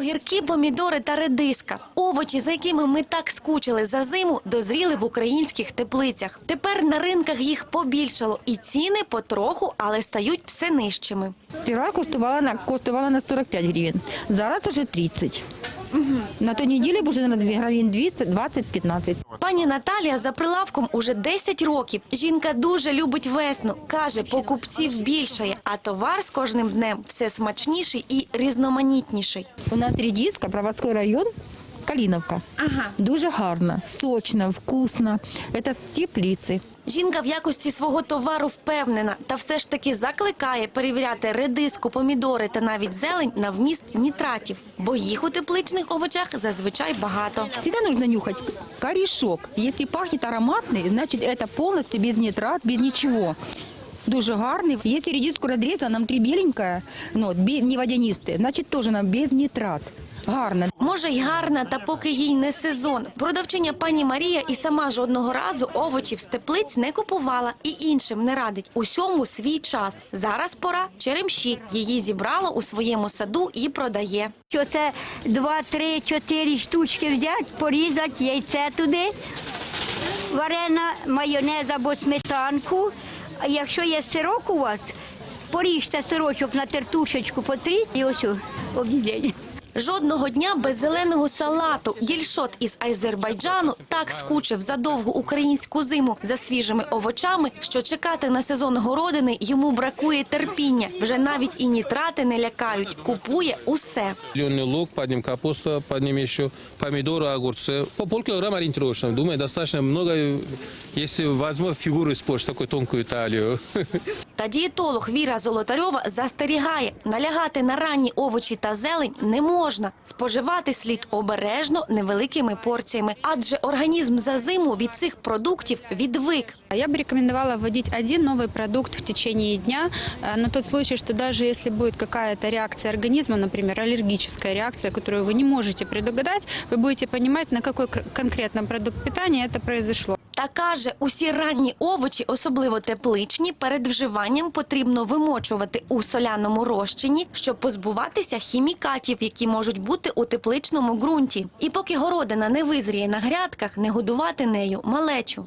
Огірки, помідори та редиска – овочі, за якими ми так скучили за зиму, дозріли в українських теплицях. Тепер на ринках їх побільшало, і ціни потроху, але стають все нижчими. Піра коштувала на коштувала на 45 гривень. Зараз уже 30. На той неділі вже на 2 гривень 20-15. Пані Наталія за прилавком уже 10 років. Жінка дуже любить весну. Каже, покупців більшає, а товар з кожним днем все смачніший і різноманітніший. У нас Рідіска, Правоцький район, Каліновка. Ага. Дуже гарна, сочна, вкусна. Це з теплиці. Жінка в якості свого товару впевнена та все ж таки закликає перевіряти редиску, помідори та навіть зелень на вміст нітратів, бо їх у тепличних овочах зазвичай багато. Всегда нужно нюхать корешок. Если пахнет ароматный, значит это полностью без нитрат, без ничего. Дуже гарний. Если редиску разрезала, нам три беленькая, ну, от, бе- не водянистые, значит тоже нам без нитрат. Гарно. Може й гарна, та поки їй не сезон. Продавчиня пані Марія і сама жодного разу овочів з теплиць не купувала і іншим не радить. Усьому свій час. Зараз пора черемші. Її зібрала у своєму саду і продає. Що це два, три, чотири штучки взяти, порізати, яйце туди, варена, майонез або сметанку. А якщо є сирок у вас, поріжте сирочок на тертушечку, потріть і ось о, об'їдення. Жодного дня без зеленого салату. Гільшот із Азербайджану так скучив за довгу українську зиму за свіжими овочами, що чекати на сезон городини йому бракує терпіння. Вже навіть і нітрати не лякають. Купує усе. Зеленый лук, под ним капуста, под ним еще помидоры, огурцы. По полкилограмма ориентировочно. Думаю, достаточно много, если возьму фигуру испортить, такую тонкую талию. Та дієтолог Віра Золотарьова застерігає, налягати на ранні овочі та зелень не можна. Споживати слід обережно невеликими порціями, адже організм за зиму від цих продуктів відвик. Я бы рекомендовала вводить один новый продукт в течение дня, э, на тот случай, что даже если будет какая-то реакция организма, например, аллергическая реакция, которую вы не можете предугадать, вы будете понимать, на какой кр- конкретно продукт питания это произошло. Та каже, усі ранні овочі, особливо тепличні, перед вживанням потрібно вимочувати у соляному розчині, щоб позбуватися хімікатів, які можуть бути у тепличному ґрунті. І поки городина не визріє на грядках, не годувати нею малечу.